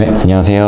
네, 안녕하세요.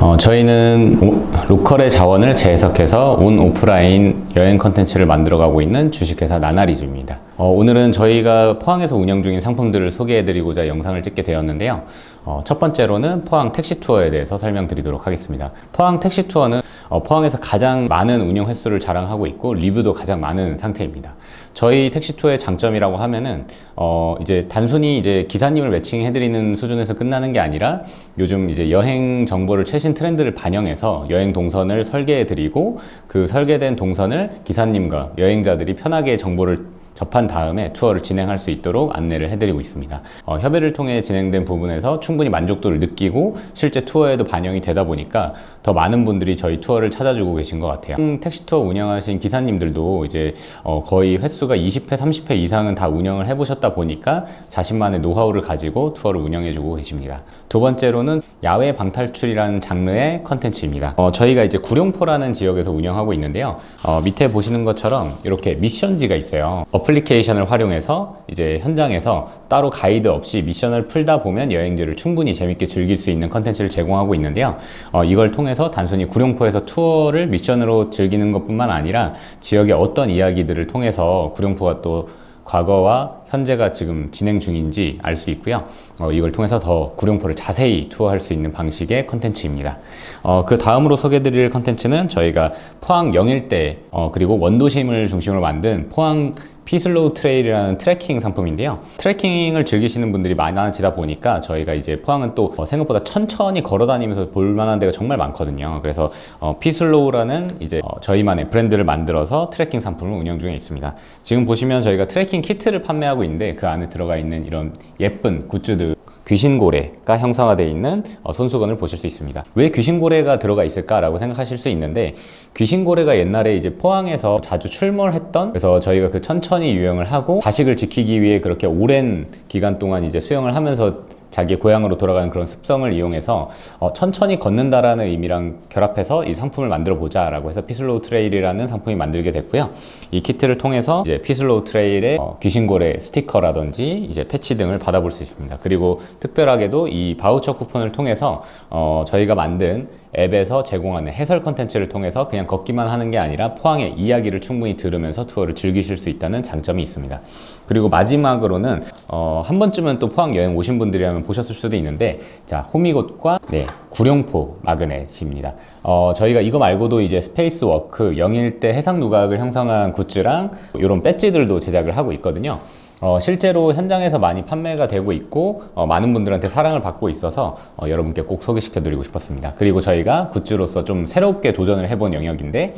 어, 저희는 오- 로컬의 자원을 재해석해서 온 오프라인 여행 컨텐츠를 만들어가고 있는 주식회사 나나리즘입니다. 어, 오늘은 저희가 포항에서 운영 중인 상품들을 소개해드리고자 영상을 찍게 되었는데요. 어, 첫 번째로는 포항 택시 투어에 대해서 설명드리도록 하겠습니다. 포항 택시 투어는 어, 포항에서 가장 많은 운영 횟수를 자랑하고 있고 리뷰도 가장 많은 상태입니다. 저희 택시 투어의 장점이라고 하면은 어, 이제 단순히 이제 기사님을 매칭해드리는 수준에서 끝나는 게 아니라 요즘 이제 여행 정보를 최신 트렌드를 반영해서 여행 동선을 설계해드리고 그 설계된 동선을 기사님과 여행자들이 편하게 정보를 접한 다음에 투어를 진행할 수 있도록 안내를 해드리고 있습니다. 어, 협의를 통해 진행된 부분에서 충분히 만족도를 느끼고 실제 투어에도 반영이 되다 보니까 더 많은 분들이 저희 투어를 찾아주고 계신 것 같아요. 음, 택시 투어 운영하신 기사님들도 이제 어, 거의 횟수가 20회, 30회 이상은 다 운영을 해보셨다 보니까 자신만의 노하우를 가지고 투어를 운영해주고 계십니다. 두 번째로는 야외 방탈출이라는 장르의 컨텐츠입니다. 어, 저희가 이제 구룡포라는 지역에서 운영하고 있는데요. 어, 밑에 보시는 것처럼 이렇게 미션지가 있어요. 어플리케이션을 활용해서 이제 현장에서 따로 가이드 없이 미션을 풀다 보면 여행지를 충분히 재밌게 즐길 수 있는 컨텐츠를 제공하고 있는데요. 어, 이걸 통해서 단순히 구룡포에서 투어를 미션으로 즐기는 것뿐만 아니라 지역의 어떤 이야기들을 통해서 구룡포가 또 과거와 현재가 지금 진행 중인지 알 수 있고요. 어, 이걸 통해서 더 구룡포를 자세히 투어할 수 있는 방식의 컨텐츠입니다. 어, 그 다음으로 소개드릴 컨텐츠는 저희가 포항 영일대 어, 그리고 원도심을 중심으로 만든 포항 피슬로우 트레일이라는 트레킹 상품인데요. 트레킹을 즐기시는 분들이 많아지다 보니까 저희가 이제 포항은 또 어, 생각보다 천천히 걸어 다니면서 볼 만한 데가 정말 많거든요. 그래서 어, 피슬로우라는 이제 어, 저희만의 브랜드를 만들어서 트레킹 상품을 운영 중에 있습니다. 지금 보시면 저희가 트레킹 키트를 판매하고 있는데 그 안에 들어가 있는 이런 예쁜 굿즈들 귀신고래가 형상화되어 있는 어, 손수건을 보실 수 있습니다. 왜 귀신고래가 들어가 있을까라고 생각하실 수 있는데 귀신고래가 옛날에 이제 포항에서 자주 출몰했던 그래서 저희가 그 천천히 유영을 하고 다식을 지키기 위해 그렇게 오랜 기간 동안 이제 수영을 하면서 자기 고향으로 돌아가는 그런 습성을 이용해서 어, 천천히 걷는다라는 의미랑 결합해서 이 상품을 만들어 보자라고 해서 피슬로우 트레일이라는 상품이 만들게 됐고요. 이 키트를 통해서 이제 피슬로우 트레일의 어, 귀신고래 스티커라든지 이제 패치 등을 받아볼 수 있습니다. 그리고 특별하게도 이 바우처 쿠폰을 통해서 어, 저희가 만든 앱에서 제공하는 해설 컨텐츠를 통해서 그냥 걷기만 하는 게 아니라 포항의 이야기를 충분히 들으면서 투어를 즐기실 수 있다는 장점이 있습니다. 그리고 마지막으로는 어, 한 번쯤은 또 포항 여행 오신 분들이라면 보셨을 수도 있는데 자 호미곶과 네 구룡포 마그넷입니다. 어, 저희가 이거 말고도 이제 스페이스 워크 영일대 해상 누각을 형성한 굿즈랑 이런 배지들도 제작을 하고 있거든요. 어, 실제로 현장에서 많이 판매가 되고 있고 어, 많은 분들한테 사랑을 받고 있어서 어, 여러분께 꼭 소개시켜 드리고 싶었습니다. 그리고 저희가 굿즈로서 좀 새롭게 도전을 해본 영역인데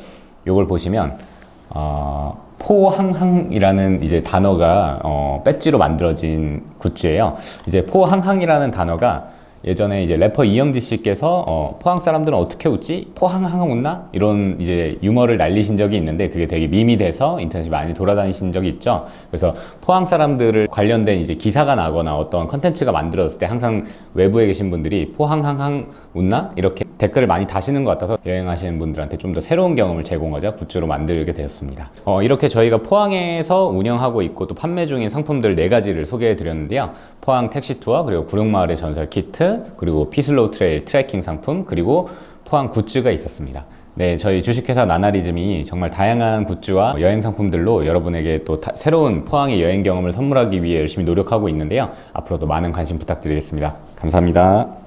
이걸 보시면 어, 포항항이라는 이제 단어가 어, 배지로 만들어진 굿즈예요. 이제 포항항이라는 단어가 예전에 이제 래퍼 이영지 씨께서 어, 포항 사람들은 어떻게 웃지? 포항항 웃나? 이런 이제 유머를 날리신 적이 있는데 그게 되게 밈이 돼서 인터넷에 많이 돌아다니신 적이 있죠. 그래서 포항 사람들을 관련된 이제 기사가 나거나 어떤 컨텐츠가 만들어졌을 때 항상 외부에 계신 분들이 포항항항 웃나? 이렇게 댓글을 많이 다시는 것 같아서 여행하시는 분들한테 좀 더 새로운 경험을 제공하자 굿즈로 만들게 되었습니다. 어, 이렇게 저희가 포항에서 운영하고 있고 또 판매 중인 상품들 네 가지를 소개해 드렸는데요. 포항 택시 투어 그리고 구룡마을의 전설 키트 그리고 피슬로우 트레일 트레킹 상품 그리고 포항 굿즈가 있었습니다. 네, 저희 주식회사 나나리즘이 정말 다양한 굿즈와 여행 상품들로 여러분에게 또 다- 새로운 포항의 여행 경험을 선물하기 위해 열심히 노력하고 있는데요. 앞으로도 많은 관심 부탁드리겠습니다. 감사합니다.